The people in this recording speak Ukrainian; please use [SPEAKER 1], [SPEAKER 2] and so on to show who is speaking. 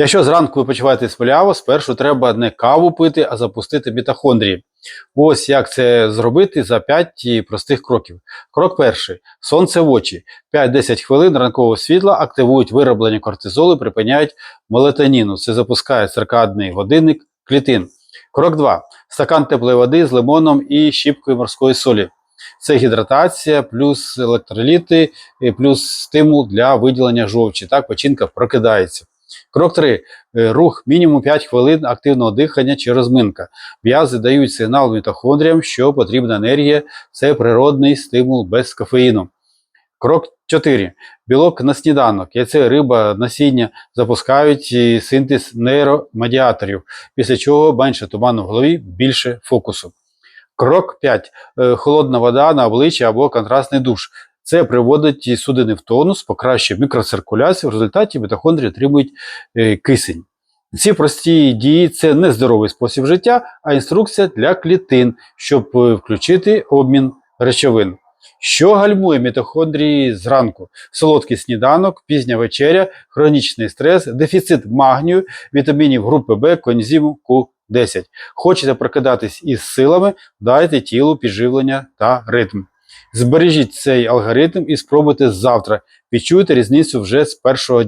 [SPEAKER 1] Якщо зранку ви почуваєтесь сміляво, спершу треба не каву пити, а запустити мітохондрії. Ось як це зробити за 5 простих кроків. Крок перший. Сонце в очі. 5-10 хвилин ранкового світла активують вироблення кортизолу, припиняють мелатоніну. Це запускає циркадний годинник клітин. Крок 2. Стакан теплої води з лимоном і щіпкою морської солі. Це гідратація, плюс електроліти, плюс стимул для виділення жовчі. Так печінка прокидається. Крок 3. Рух мінімум 5 хвилин активного дихання чи розминка. М'язи дають сигнал мітохондріям, що потрібна енергія. Це природний стимул без кофеїну. Крок 4. Білок на сніданок. Яйце, риба, насіння запускають синтез нейромедіаторів, після чого менше туману в голові, більше фокусу. Крок 5. Холодна вода на обличчя або контрастний душ. Це приводить судини в тонус, покращує мікроциркуляцію, в результаті мітохондрії отримують е, кисень. Ці прості дії це не здоровий спосіб життя, а інструкція для клітин, щоб е, включити обмін речовин. Що гальмує мітохондрії зранку? Солодкий сніданок, пізня вечеря, хронічний стрес, дефіцит магнію, вітамінів групи Б, коензиму Q10. Хочете прокидатись із силами, дайте тілу підживлення та ритм. Збережіть цей алгоритм і спробуйте завтра. відчуйте різницю вже з першого дня.